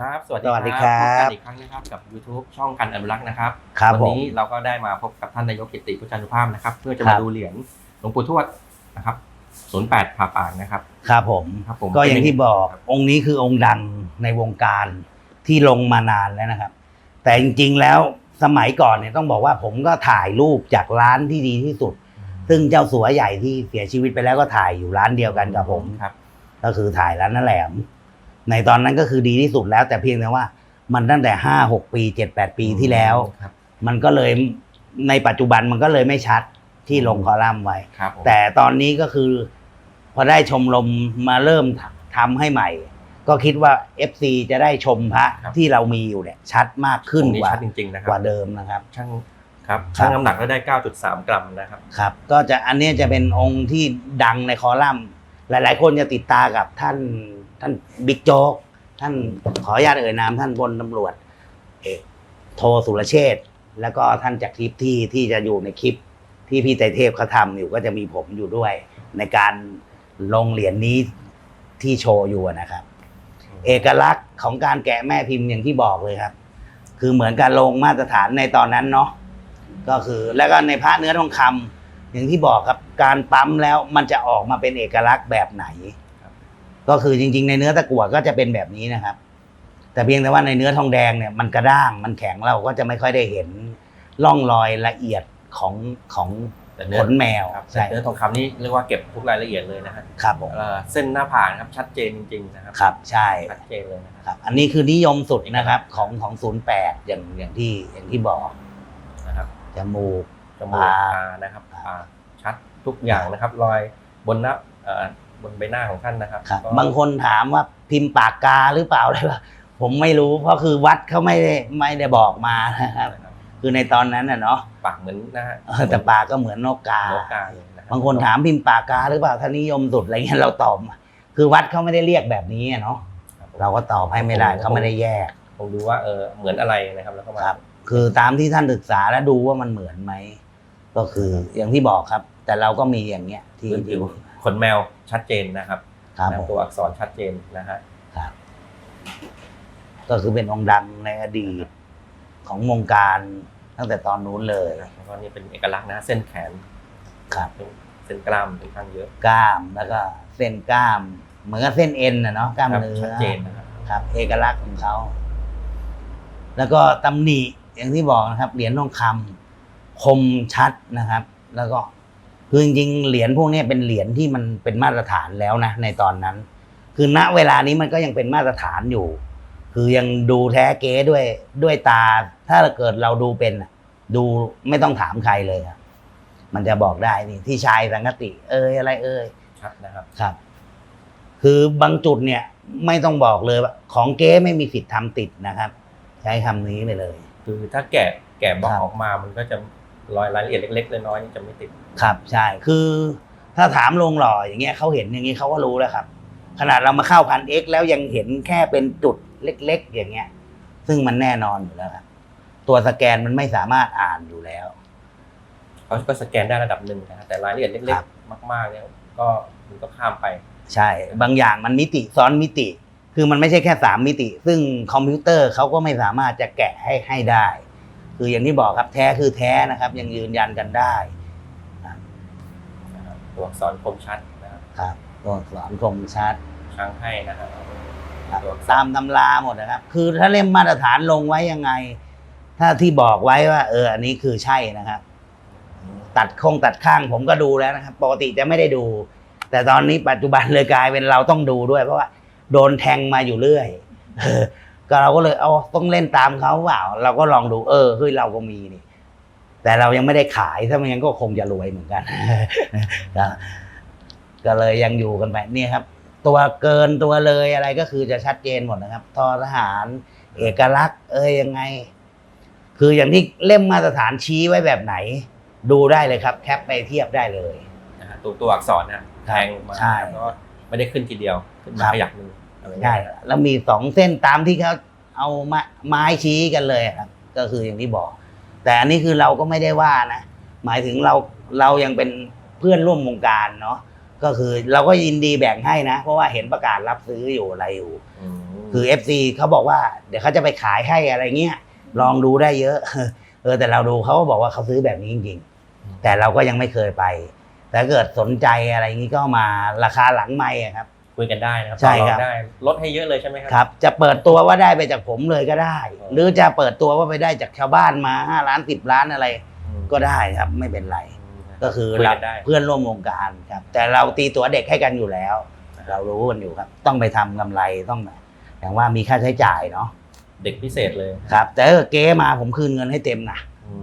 ครับ สวัสดีสวัสดีครับพบกันอีกครั้งนะครับกับ YouTube ช่องกันอนุรักษ์นะครับครับวัผมนี้เราก็ได้มาพบกับท่านนายกกิติพุทธานุภาพนะครับ เพื่อจะครัมาบดูเหรียญหลวงปู่ทวดนะครับ08ผ่าปางนะครับ ครับผมครับผมก็อย่างที่บอกครับองค์นี้คือองค์ดังในวงการที่ลงมานานแล้วนะครับ แต่จริงๆแล้วสมัยก่อนเนี่ยต้องบอกว่าผมก็ถ่ายรูปจากร้านที่ดีที่สุด ซึ่งเจ้าสัวใหญ่ที่เสียชีวิตไปแล้วก็ถ่ายอยู่ร้านเดียวกันกับผมครับ ก็คือถ่ายร้านนั่นแหลม ในตอนนั้นก็คือดีที่สุดแล้ว แต่เพียงแต่ว่ามันตั้งแต่ห้าหกปีเจ็ดแปดปีที่แล้ว ครับ มันก็เลยในปัจจุบันมันก็เลยไม่ชัดที่ลงคอลัมน์ไว้ ครับผมแต่ตอนนี้ก็คือ พอได้ชมรมมาเริ่มทำให้ใหม่ ก็คิดว่า FC จะได้ชมพระที่เรามีอยู่เนี่ยชัดมากขึ้นองค์นี้กว่าชัดจริงๆนะครักว่าเดิมนะครับ ช่างครับครับช่างน้ำหนักก็ได้ 9.3 กรัมนะครับ ครับ ก็จะอันเนี้ยจะเป็นองค์ที่ดังในคอลัมน์ หลาย ๆ คนจะติดตากับท่าน ท่านบิ๊กโจ๊กท่านขออนุญาตเอ่ยนามท่านพลตำรวจเอกโทสุรเชษฐ์แล้วก็ท่านจากคลิปที่ที่จะอยู่ในคลิปที่พี่ไตรเทพเขาทำอยู่ก็จะมีผมอยู่ด้วย ในการลงเหรียญนี้ที่โชว์อยู่นะครับ เอกลักษณ์ของการแกะแม่พิมพ์อย่างที่บอกเลยครับ คือเหมือนการลงมาตรฐานในตอนนั้นเนาะก็คือแล้วก็ในพระเนื้อทองคำอย่างที่บอกครับการปั๊มแล้วมันจะออกมาเป็นเอกลักษณ์แบบไหน ก็คือจริง ๆ ในเนื้อตะกั่วก็จะเป็นแบบนี้นะครับ แต่เพียงแต่ว่าในเนื้อทองแดงเนี่ยมันกระด้างมันแข็งเราก็จะไม่ค่อยได้เห็นร่องรอยละเอียดของของแต่เนื้ขอนแมวครับแต่ใช่เนื้อทองคำนี่เรียกว่าเก็บทุกรายละเอียดเลยนะฮะครับผมเอ่อเส้นหน้าผากนะครับชัดเจนจริงๆนะครับครับใช่ชัดเจนเลยนะครับครับอันนี้คือนิยมสุดนะครับของของศูนย์แปดอย่างอย่างที่อย่างที่บอกนะครับจมูกจมูกตาตานะครับตาชัดทุกอย่างนะครับ รอยบนหน้าเอ่อ บนใบหน้าของท่านนะครับครับ ก็บางคนถามว่าพิมพ์ปากกาหรือเปล่าอะไรวะผมไม่รู้เพราะคือวัดเขาไม่ได้ไม่ได้บอกมานะครับ นะครับคือในตอนนั้นน่ะเนาะปากเหมือนนะฮะเออแต่ปากก็เหมือนนกกา นกกาเลยนะรับางคนถามพิมพ์ปากกาหรือเปล่าถ้านิยมสุดอะไรเงี้ยเราตอบคือวัดเขาไม่ได้เรียกแบบนี้อะเนาะครับผม เราก็ตอบให้ไม่ได้เขาไม่ได้แยกคงดูว่าเออเหมือนอะไรนะครับแล้วก็มาครับ คือตามที่ท่านศึกษาแล้วดูว่ามันเหมือนไหม ก็คืออย่างที่บอกครับ แต่เราก็มีอย่างเงี้ยที่พื้นผิที่ว ขนแมวชัดเจนนะครับครับนะผมตัวอักษรชัดเจนนะฮะครับ ก็คือเป็นองค์ดังในอดีตของวงการตั้งแต่ตอนนู้นเลยแล้วก็นี่เป็นเอกลักษณ์นะเส้นแขนครับเส้นกล้ามค่อนข้างเยอะ กล้ามแล้วก็เส้นกล้าม เหมือนกับเส้นเอ็นนะเนาะกล้ามครับเนื้อชัดเจนนะครับ ครับ เอกลักษณ์ของเขาแล้วก็ตำหนิอย่างที่บอกนะครับ เหรียญทองคำคมชัดนะครับ แล้วก็ คือจริงๆเหรียญพวกนี้เป็นเหรียญที่มันเป็นมาตรฐานแล้วนะในตอนนั้น คือณเวลานี้มันก็ยังเป็นมาตรฐานอยู่ คือยังดูแท้เก๊ด้วยด้วยตา ถ้าเกิดเราดูเป็นน่ะดูไม่ต้องถามใครเลยครับมันจะบอกได้นี่ที่ชายสังกติ เอ้ยอะไร เอ้ยชัดนะครับครับ คือบางจุดเนี่ยไม่ต้องบอกเลยว่าของเก๊ไม่มีสิทธิ์ทำติดนะครับ ใช้คำนี้ไปเลย คือถ้าแกะแกะบล็อกครับออกมามันก็จะ รอยรายละเอียดเล็กๆน้อยๆนี่จะไม่ติด ครับใช่คือถ้าถามลงหล่ออย่างเงี้ยเขาเห็นอย่างงี้เขาก็รู้แล้วครับ ขนาดเรามาเข้าพันเอ็กแล้วยังเห็นแค่เป็นจุดเล็ก ๆ อย่างเงี้ย ซึ่งมันแน่นอนอยู่แล้วครับ ตัวสแกนมันไม่สามารถอ่านอยู่แล้วเขาก็สแกนได้ระดับหนึ่งนะครับแต่รายละเอียดเล็กครับ ๆ มาก ๆเนี่ยก็มันก็ข้ามไป ใช่ บางอย่างมันมิติซ้อนมิติ คือมันไม่ใช่แค่สามมิติ ซึ่งคอมพิวเตอร์เขาก็ไม่สามารถจะแกะให้ให้ได้ คืออย่างที่บอกครับแท้คือแท้นะครับ ยังยืนยันกันได้นะครับตัวอักษรคมชัดนะครับครับตัวอักษรคมชัดช้างให้นะครับครับตัวอักษรตามตำราหมดนะครับ คือถ้าเล่มมาตรฐานลงไว้ยังไง ถ้าที่บอกไว้ว่า เอออันนี้คือใช่นะครับ ตัดคงตัดข้างผมก็ดูแล้วนะครับ ปกติจะไม่ได้ดู แต่ตอนนี้ปัจจุบันเลยกลายเป็นเราต้องดูด้วย เพราะว่าโดนแทงมาอยู่เรื่อยเออ ก็เราก็เลยเอาต้องเล่นตามเขาเปล่า เราก็ลองดูเออเฮ้ยเราก็มีนี่ แต่เรายังไม่ได้ขายถ้าไม่งั้นก็คงจะรวยเหมือนกันก็ก็เลยยังอยู่กันไปเนี่ยครับ ตัวเกินตัวเลยอะไรก็คือจะชัดเจนหมดนะครับทอทหารเอกลักษณ์ เอ้ยยังไง คืออย่างที่เล่มมาตรฐานชี้ไว้แบบไหน ดูได้เลยครับ แคปไปเทียบได้เลย นะฮะตัวตัวอักษรนะแทงมาใช่ แล้วก็ไม่ได้ขึ้นทีเดียว ขึ้นครัมาบขยักหนึ่ง อะไรอย่างได้เงี้ยแล้วมีสองเส้นตามที่เขาเอามาไม้ชี้กันเลยครับ ก็คืออย่างที่บอก แต่อันนี้คือเราก็ไม่ได้ว่านะ หมายถึงเราเรายังเป็นเพื่อนร่วมวงการเนาะก็คือเราก็ยินดีแบ่งให้นะ เพราะว่าเห็นประกาศรับซื้ออยู่อะไรอยู่ อืมคือ FC เขาบอกว่าเดี๋ยวเขาจะไปขายให้อะไรเงี้ยลองดูได้เยอะ เออแต่เราดูเขาก็บอกว่าเขาซื้อแบบนี้จริงๆ แต่เราก็ยังไม่เคยไปแต่เกิดสนใจอะไรอย่างนี้ก็มาราคาหลังไม่ครับ คุยกันได้นะครับใช่ครับ ต่อองได้ลดให้เยอะเลยใช่ไหมครั ครับ จะเปิดตัวว่าได้ไปจากผมเลยก็ได้ หรือจะเปิดตัวว่าไปได้จากชาวบ้านมาห้าล้านสิบล้านอะไรอืมก็ได้ครับไม่เป็นไรมก็คือคุยเรากันได้ เพื่อนร่วมวงการครับ แต่เราตีตัวเด็กให้กันอยู่แล้ว เรารู้กันอยู่ครับ ต้องไปทำกำไรต้องอย่างว่ามีค่าใช้จ่ายเนาะเด็กพิเศษเลยครับ แต่ถ้าเก๊มาผมคืนเงินให้เต็มนะ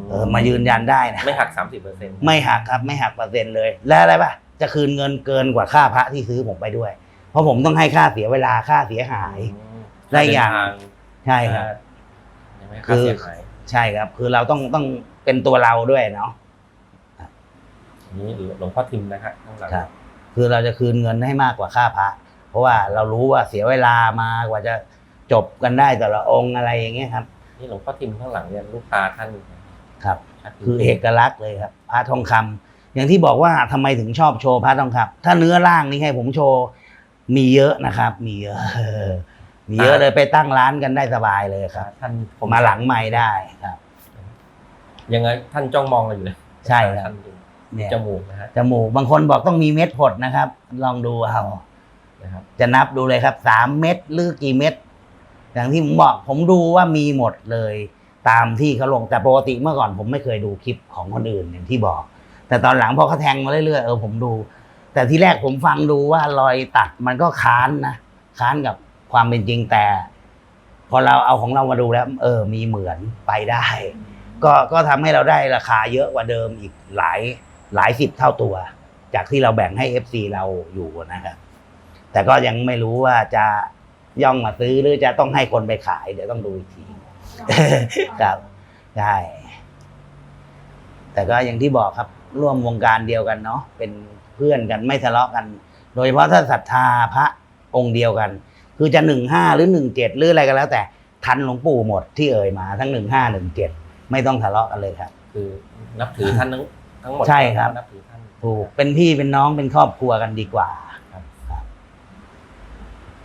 เออมายืนยันได้นะไม่หักสามสิบเปอร์เซ็นต์ไม่หักครับไม่หักเปอร์เซ็นต์เลย และอะไรป่ะจะคืนเงินเกินกว่าค่าพระที่ซื้อผมไปด้วย เพราะผมต้องให้ค่าเสียเวลาค่าเสียหาย ได้อย่าง ใช่ครับใช่ไหมคืค่าอเสียหายใช่ครับ คือเราต้องต้องเป็นตัวเราด้วยเนาะอันนี้หลวงพ่อทิมนะฮะข้างหลังครับ คือเราจะคืนเงินให้มากกว่าค่าพระเพราะว่าเรารู้ว่าเสียเวลามากว่าจะจบกันได้แต่ละองค์อะไรอย่างเงี้ยครับ นี่หลวงพ่อทิมข้างหลังเนี่ยลูกตาท่านครับชัดจริงคือเอกลักษณ์เลยครับพระทองคำอย่างที่บอกว่าทำไมถึงชอบโชว์พระทองคำถ้าเนื้อร่างนี่ให้ผมโชว์ มีเยอะนะครับ มีเยอะมีเยอะเลยไปตั้งร้านกันได้สบายเลยครับ ท่านผมมาหลังไม่ได้ครับ ยังไงท่านจ้องมองเราอยู่เลยใช่ครับ ท่านดูเนี่ยจมูกนะฮะจมูกบางคนบอกต้องมีเม็ดผดนะครับ ลองดูเอา นะครับ จะนับดูเลยครับสามเม็ดหรือกี่เม็ดอย่างที่ผมบอกผมดูว่ามีหมดเลย ตามที่เขาลงแต่ปกติเมื่อก่อนผมไม่เคยดูคลิปของคนอื่นอย่างที่บอก แต่ตอนหลังพอเขาแทงมาเรื่อยๆเออผมดู แต่ที่แรกผมฟังดูว่ารอยตัดมันก็ค้านนะค้านกับความเป็นจริงแต่ พอเราเอาของเรามาดูแล้ว เออ มีเหมือนไปได้ ก็ก็ทำให้เราได้ราคาเยอะกว่าเดิมอีกหลายหลายสิบเท่าตัว จากที่เราแบ่งให้ FC เราอยู่นะครับแต่ก็ยังไม่รู้ว่าจะย่องมาซื้อหรือจะต้องให้คนไปขาย เดี๋ยวต้องดูอีกที ครับใช่แต่ก็อย่างที่บอกครับร่วมวงการเดียวกันเนาะเป็น เพื่อนกันไม่ทะเลาะกัน โดยเฉพาะถ้าศรัทธาพระองค์เดียวกัน คือจะหนึ่งห้าหรือหนึ่งเจ็ดหรืออะไรก็แล้ว แต่ทันหลวงปู่หมดที่เอ่ยมาทั้งหนึ่งห้าหนึ่งเจ็ดไม่ต้องทะเลาะกันเลยครับ คือนับถือท่านทั้งทั้งหมดใช่ครับนับถือท่านถูกเป็นพี่เป็นน้องเป็นครอบครัวกันดีกว่าครับครับ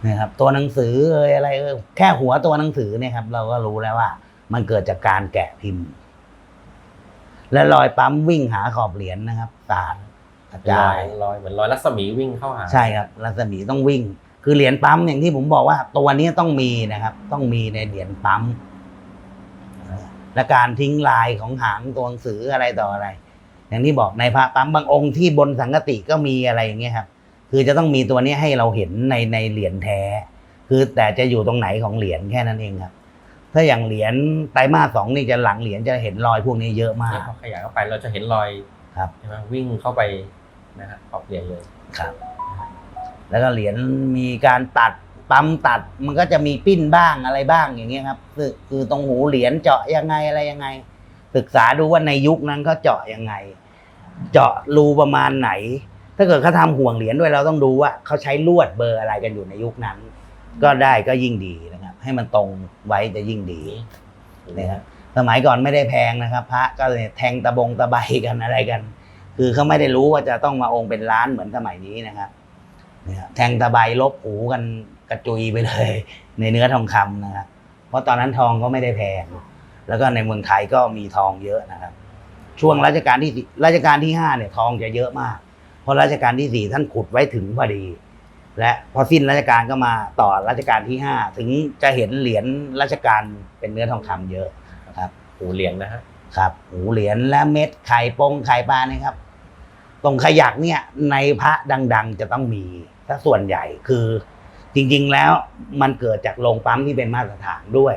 เนี่ยครับตัวหนังสือเอ่ยอะไรเอ่ยแค่หัวตัวหนังสือเนี่ยครับ เราก็รู้แล้วว่า มันเกิดจากการแกะพิมพ์ และรอยปั๊มวิ่งหาขอบเหรียญนะครับสาร กระเป็นรจาอยยรอยเหมือนรอยรัศมีวิ่งเข้าหาใช่ครับรัศมีต้องวิ่ง คือเหรียญปั๊มอย่างที่ผมบอกว่า ตัวนี้ต้องมีนะครับ ต้องมีในเหรียญปั๊มและการทิ้งลายของหางตัวหนังสืออะไรต่ออะไร อย่างที่บอกในพระปั๊มบางองค์ที่บนสังกติก็มีอะไรอย่างเงี้ยครับ คือจะต้องมีตัวนี้ให้เราเห็นในในเหรียญแท้ คือแต่จะอยู่ตรงไหนของเหรียญแค่นั้นเองครับ ถ้าอย่างเหรียญไตรมาสสองนี่จะหลังเหรียญจะเห็นรอยพวกนี้เยอะมากเนี่ยพอขยายเข้าไปเราจะเห็นรอยครับใช่ไหมวิ่งเข้าไป นะฮะขอบเหรียญเลย ครับ แล้วก็เหรียญมีการตัดปั๊มตัดมันก็จะมีปิ้นบ้างอะไรบ้างอย่างเงี้ยครับคือคือตรงหูเหรียญเจาะยังไงอะไรยังไง ศึกษาดูว่าในยุคนั้นเขาเจาะยังไง เจาะรูประมาณไหน ถ้าเกิดเขาทำห่วงเหรียญด้วยเราต้องดูว่าเขาใช้ลวดเบอร์อะไรกันอยู่ในยุคนั้น ก็ได้ก็ยิ่งดีนะครับ ให้มันตรงไว้จะยิ่งดีนะครับสมัยก่อนไม่ได้แพงนะครับ พระก็เลยแทงตะบงตะไบกันอะไรกัน คือเขาไม่ได้รู้ว่าจะต้องมาองค์เป็นล้านเหมือนสมัยนี้นะครับเนี่ยแทงตะไบลบหูกันกระจุยไปเลย ในเนื้อทองคำนะครับเพราะตอนนั้นทองก็ไม่ได้แพง แล้วก็ในเมืองไทยก็มีทองเยอะนะครับ ช่วงรัชกาลที่สี่รัชกาลที่ห้าเนี่ยทองจะเยอะมาก เพราะรัชกาลที่สี่ท่านขุดไว้ถึงพอดี และพอสิ้นรัชกาลก็มาต่อรัชกาลที่ห้าถึงจะเห็นเหรียญรัชกาลเป็นเนื้อทองคำเยอะครับหูเหรียญนะฮะครับหูเหรียญและเม็ดไข่ปงไข่ปลาเนี่ยครับ ตรงขยักเนี่ยในพระดัง ๆ จะต้องมีถ้าส่วนใหญ่คือจริง ๆ แล้วมันเกิดจากโรงปั๊มที่เป็นมาตรฐานด้วย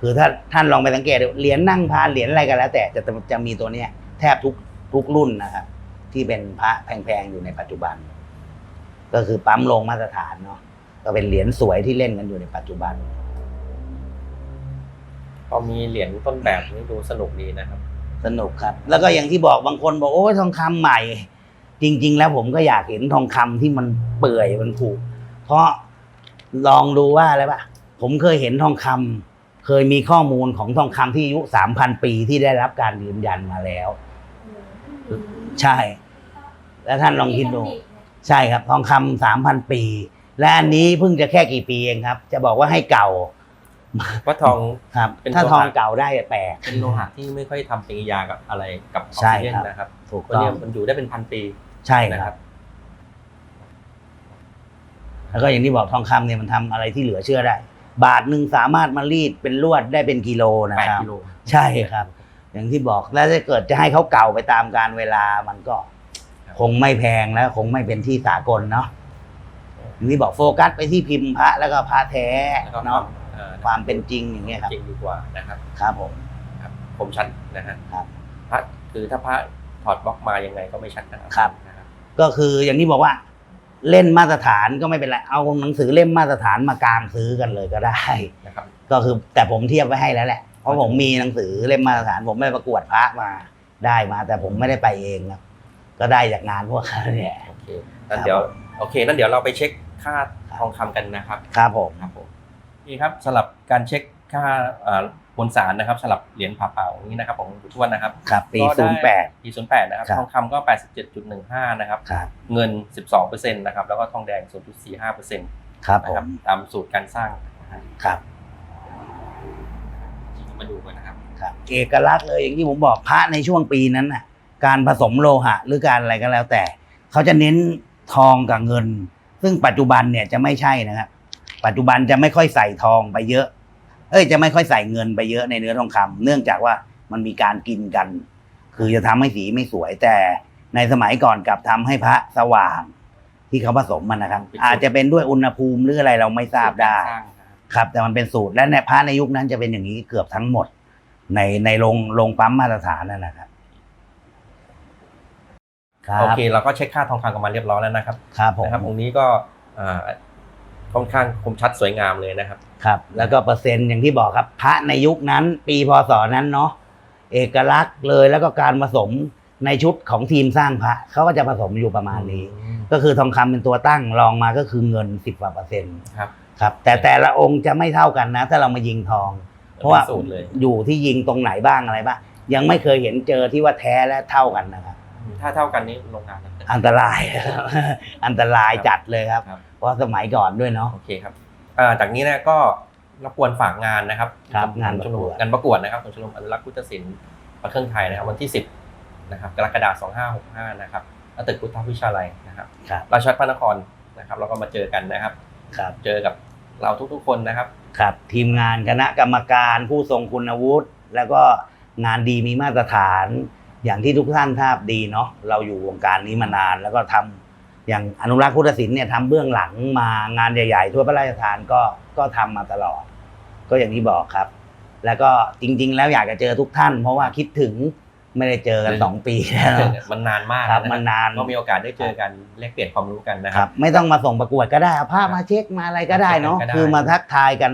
คือถ้าท่านลองไปสังเกตเหรียญนั่งพานเหรียญอะไรก็แล้ว แต่จะจะมีตัวเนี้ยแทบทุกทุกรุ่นนะครับที่เป็นพระแพงๆอยู่ในปัจจุบัน ก็คือปั๊มโรงมาตรฐานเนาะก็เป็นเหรียญสวยที่เล่นกันอยู่ในปัจจุบัน พอมีเหรียญต้นแบบนี่ดูสนุกดีนะครับ สนุกครับ แล้วก็อย่างที่บอกบางคนบอกโอ้ยทองคำใหม่ จริง ๆ แล้วผมก็อยากเห็นทองคำที่มันเปื่อยมันผุเพราะลองดูว่าอะไรปะผมเคยเห็นทองคำเคยมีข้อมูลของทองคำที่อายุสามพันปีที่ได้รับการยืนยันมาแล้ว ใช่ แล้วท่านลองคิดดูใช่ครับ ทองคำสามพันปี และอันนี้เพิ่งจะแค่กี่ปีเองครับ จะบอกว่าให้เก่า เพราะทองครับเป็นถ้าตัวทองหาเก่าได้แปลก เป็นโลหะที่ไม่ค่อยทำปฏิกิริยากับอะไรกับออกใช่ซิเจนครับ นะครับถูกเพราะต้อเนี่งยมันอยู่ได้เป็นพันปีใช่นะคครัรับ บ แล้วก็อย่างที่บอกทองคำเนี่ยมันทำอะไรที่เหลือเชื่อได้ บาทหนึ่งสามารถมารีดเป็นลวดได้เป็นกิโลนะแปดครับกิโลใช่ครับ อย่างที่บอกแล้วถ้าเกิดจะให้เขาเก่าไปตามการเวลามันก็ครับคงไม่แพงแล้ว คงไม่เป็นที่สากลเนาะอย่างที่บอกโฟกัสไปที่พิมพ์พระแล้วก็พระแท้แล้วก็ควาเนาะมเอ่อ ความเป็นจริงอย่างเงี้ยครับจริงดีกว่านะครับครับผมครับคมชัดนะฮะครับพระคือถ้าพระถอดบล็อกมายังไงก็ไม่ชัดนะครับครับนะครับก็คืออย่างที่บอกว่า เล่นมาตรฐานก็ไม่เป็นไรเอาหนังสือเล่มมาตรฐานมากางซื้อกันเลยก็ได้นะครับ ก็คือแต่ผมเทียบไว้ให้แล้วแหละเพราะผมมีหนังสือเล่มมาตรฐาน ผมไปประกวดพระมาได้มา แต่ผมไม่ได้ไปเองครับก็ได้จากงานพวกเขาเนี่ยโอเคนั่นเดี๋ยวโอเคนั่นเดี๋ยวเราไปเช็คค่าทองคำกันนะครับ ครับผมครับผม นี่ครับสำหรับการเช็คค่าเอ่อบนสารนะครับสำหรับเหรียญผ่าเปล่าอย่างนี้นะครับของหลวงปู่ทวดนะครับครับปีก็ศูได้นย์แปดปีศูนย์แปดนะครับครับ ทองคำก็แปดสิบเจ็ดจุดหนึ่งห้านะครับครับ เงินสิบสองเปอร์เซ็นต์นะครับ แล้วก็ทองแดงศูนย์จุดสี่ห้าเปอร์เซ็นต์ครับนะผครับมตามสูตรการสร้างนะฮะครับมาดูกันนะครับครับ เอกลักษณ์เลยอย่างที่ผมบอกพระในช่วงปีนั้นน่ะการผสมโลหะหรือการอะไรก็แล้วแต่ เขาจะเน้นทองกับเงิน ซึ่งปัจจุบันเนี่ยจะไม่ใช่นะครับ ปัจจุบันจะไม่ค่อยใส่ทองไปเยอะ เอ้ยจะไม่ค่อยใส่เงินไปเยอะในเนื้อทองคำเนื่องจากว่ามันมีการกินกัน คือจะทำให้สีไม่สวยแต่ในสมัยก่อนกลับทำให้พระสว่าง ที่เขาผสมมันนะครับเป็นสูตรอาจจะเป็นด้วยอุณหภูมิหรืออะไรเราไม่ทราบได้สูตกสร้างนะครับครับ แต่มันเป็นสูตรและในพระในยุคนั้นจะเป็นอย่างนี้เกือบทั้งหมด ในในโรงโรงปั๊มมาตรฐานนั่นนะครับครับโอเคเราก็เช็คค่าทองคำกันมาเรียบร้อยแล้วนะครับครับผมนะครับองค์นี้ก็อ่า ค่อนข้างคมชัดสวยงามเลยนะครับ ครับ แล้วก็เปอร์เซ็นต์อย่างที่บอกครับ พระในยุคนั้น ปีพศนั้นเนาะเอกลักษณ์เลยแล้วก็การผสมในชุดของทีมสร้างพระเขาก็จะผสมอยู่ประมาณนี้ ก็คือทองคำเป็นตัวตั้งรองมาก็คือเงินสิบกว่าเปอร์เซ็นต์ครับครับ แต่แต่ละองค์จะไม่เท่ากันนะ ถ้าเรามายิงทอง เพราะว่าสูตรเลยอยู่ที่ยิงตรงไหนบ้างอะไรบ้างยังไม่เคยเห็นเจอที่ว่าแท้และเท่ากันนะครับถ้าเท่ากันนี้โรงงานนะอันตรายครับอันตรายจัดเลยครับครับ เพราะสมัยก่อนด้วยเนาะ โอเคครับอ่าจากนี้เนี่ยก็รบกวนฝากงานนะครับครับชมงานประกวดงานประกวดนะครับของชมรมอนุรักษ์พุทธศิลป์ประเครื่องไทยนะครับ วันที่ 10นะครับกรกฎาคม2565นะครับณตึกพุทธวิชาลัยนะครับครับราชวัฒน์พระนครนะครับแล้วก็มาเจอกันนะครับครับเจอกับเราทุกๆคนนะครับครับทีมงานคณะกรรมการผู้ทรงคุณวุฒิแล้วก็งานดีมีมาตรฐาน อย่างที่ทุกท่านทราบดีเนาะเราอยู่วงการนี้มานานแล้วก็ทำ อย่างอนุรักษ์พุทธศิลป์เนี่ยทำเบื้องหลังมางานใหญ่ๆทั่วพระราชทานก็ก็ทำมาตลอด ก็อย่างที่บอกครับ แล้วก็จริง ๆ แล้วอยากจะเจอทุกท่าน เพราะว่าคิดถึงไม่ได้เจอกันสองปีแล้ว มันนานมากครับนะมันนาน ก็มีโอกาสได้เจอกันแลกเปลี่ยนความรู้กันนะคครัรับ บ ไม่ต้องมาส่งประกวดก็ได้เอาภาพมาเช็คมาอะไรก็ได้เนาะก็ได้คือมาทักทายกัน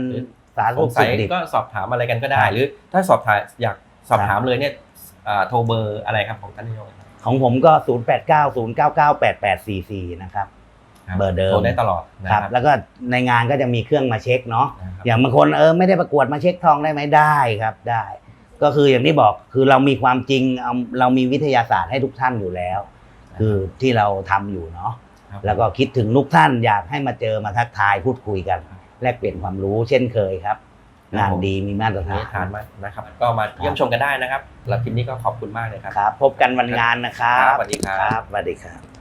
สารสทุงกข์สัสุยขดิบ ก็สอบถามอะไรกันก็ได้ ครับ หรือถ้าสอบถามอยากสอบครับถามเลยเนี่ยอ่าโทรเบอร์อะไรครับของท่านนายกครับ ของผมก็ 0 8 9 0 9 9 8 8 4 4 นะครับ เบอร์เดิมโทรได้ตลอดนะคครัรับบแล้วก็ในงานก็จะมีเครื่องมาเช็คเนาะนะครับอย่างบางคนเออไม่ได้ประกวดมาเช็คทองได้ไหมได้ครับได้ ก็คืออย่างที่บอกคือเรามีความจริงเอาเรามีวิทยาศาสตร์ให้ทุกท่านอยู่แล้ว คือที่เราทำอยู่เนาะครับ แล้วก็คิดถึงทุกท่านอยากให้มาเจอมาทักทายพูดคุยกัน แลกเปลี่ยนความรู้เช่นเคยครับ งานดีมีมาตรวันฐานี้ทานนมากนะครับ ก็มาเยี่ยมชมกันได้นะครับแล้วคลิปนี้ก็ขอบคุณมากเลยครับครับ พบกันวันงานนะครับครับสวัสดีครับครับสวัสดีครับ